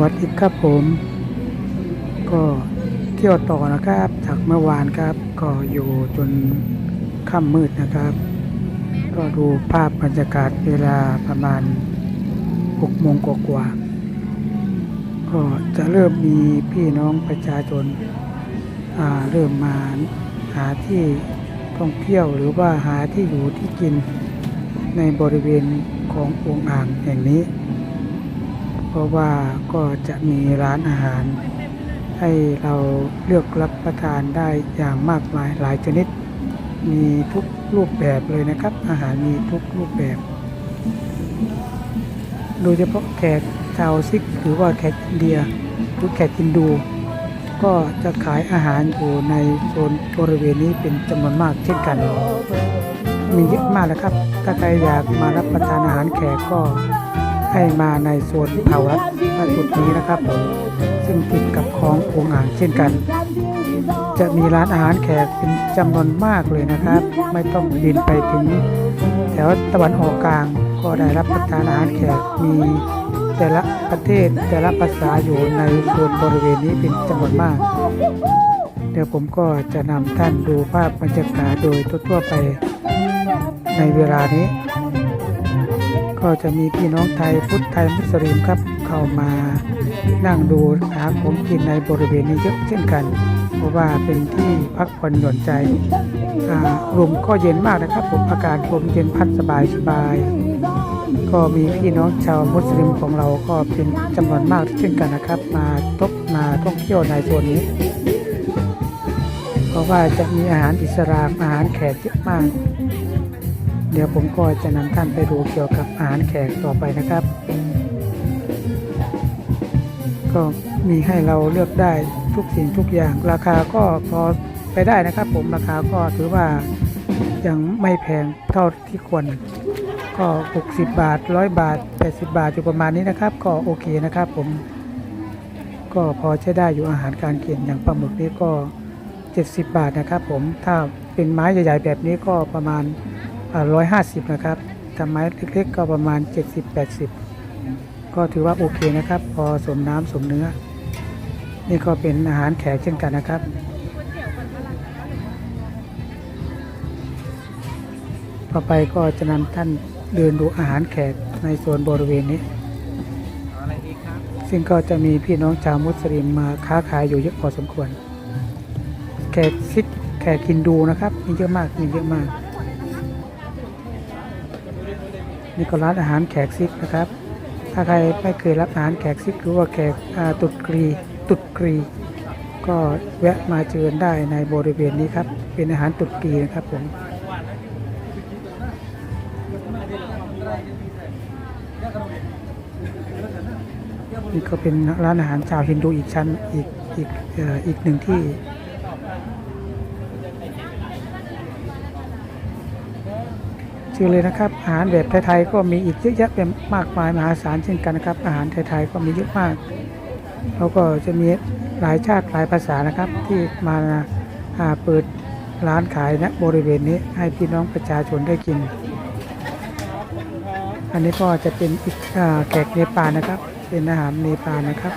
วัสดีครับผม ก็เที่ยวต่อนะครับ จากเมื่อวานครับ ก็อยู่จนค่ำมืดนะครับ ก็ดูภาพบรรยากาศเวลาประมาณ6โมงกว่าๆก็จะเริ่มมีพี่น้องประชาชนอ่าเริ่มมาหาที่ท่องเที่ยวหรือว่าหาที่อยู่ที่กินในบริเวณขององค์อ่างแห่งนี้ เพราะว่าก็จะมีร้านอาหาร ให้เราเลือกรับประทานได้อย่างมากมายหลายชนิด มีทุกรูปแบบเลยนะครับ อาหารมีทุกรูปแบบ โดยเฉพาะแขกชาวซิกหรือว่าแขกอินเดียหรือแขกอินดู ก็จะขายอาหารอยู่ในโซนบริเวณนี้เป็นจำนวนมากเช่นกัน มีเยอะมากนะครับ ถ้าใครอยากมารับประทานอาหารแขกก็ ให้มาในโซนเผารัดณจุดนี้นะครับผมซึ่งติดกับคลององอ่างเช่นกัน จะมีร้านอาหารแขกเป็นจำนวนมากเลยนะครับ ไม่ต้องบินไปถึงแถวตะวันออกกลางก็ได้รับประทานอาหารแขกมีแต่ละประเทศแต่ละภาษาอยู่ในโซนบริเวณนี้เป็นจำนวนมาก เดี๋ยวผมก็จะนำท่านดูภาพบรรยากาศโดยทั่วๆไปในเวลานี้ ก็จะมีพี่น้องไทยพุทธไทยมุสลิมครับ เข้ามานั่งดูหาของกินในบริเวณนี้เยอะเช่นกัน เพราะว่าเป็นที่พักผ่อนหย่อนใจอ่าลมก็เย็นมากนะครับ ผมอากาศลมเย็นพัดสบายสบายก็มีพี่น้องชาวมุสลิมของเราก็เป็นจำนวนมากเช่นกันนะครับ มาทบมาท่องเที่ยวในโซนนี้ เพราะว่าจะมีอาหารอิสลามอาหารแขกเยอะมาก เดี๋ยวผมก็จะนำท่านไปดูเกี่ยวกับอาหารแขกต่อไปนะครับ ก็มีให้เราเลือกได้ทุกสิ่งทุกอย่าง ราคาก็พอไปได้นะครับ ผมราคาก็ถือว่ายังไม่แพงเท่าที่ควรก็ 60 บาท 100 บาท 80 บาทอยู่ประมาณนี้นะครับ ก็โอเคนะครับ ผม ก็พอใช้ได้อยู่อาหารการกินอย่างปลาหมึกนี่ก็ 70 บาทนะครับ ผมถ้าเป็นไม้ใหญ่ๆแบบนี้ก็ประมาณ ร้อยห้าสิบนะครับถ้าไม้เล็กๆก็ประมาณ 70-80 ก็ถือว่าโอเคนะครับ พอสมน้ำสมเนื้อ นี่ก็เป็นอาหารแขกเช่นกันนะครับต่อไปก็จะนำท่านเดินดูอาหารแขกในโซนบริเวณนี้ ซึ่งก็จะมีพี่น้องชาวมุสลิมมาค้าขายอยู่เยอะพอสมควร แขกซิกแขกฮินดูนะครับ มีเยอะมากมีเยอะมาก นี่ก็ร้านอาหารแขกซิกนะครับ ถ้าใครไม่เคยรับอาหารแขกซิกหรือว่าแขกตุดกรีตุดกรี ก็แวะมาเจอได้ในบริเวณนี้ครับ เป็นอาหารตุดกรีนะครับผมนี่ก็เป็นร้านอาหารชาวฮินดูอีกชั้นอีกอีกอีกหนึ่งที่ ชื่อเลยนะครับ อาหารแบบไทยๆก็มีอีกเยอะแยะเป็นมากมายมหาศาลเช่นกันนะครับ อาหารไทยๆก็มีเยอะมากแล้วก็จะมีหลายชาติหลายภาษานะครับ ที่มาเปิดร้านขายณบริเวณนี้ให้พี่น้องประชาชนได้กิน อันนี้ก็จะเป็นอีกอแขกเนปาลนะครับ เป็นอาหารเนปาลนะครับ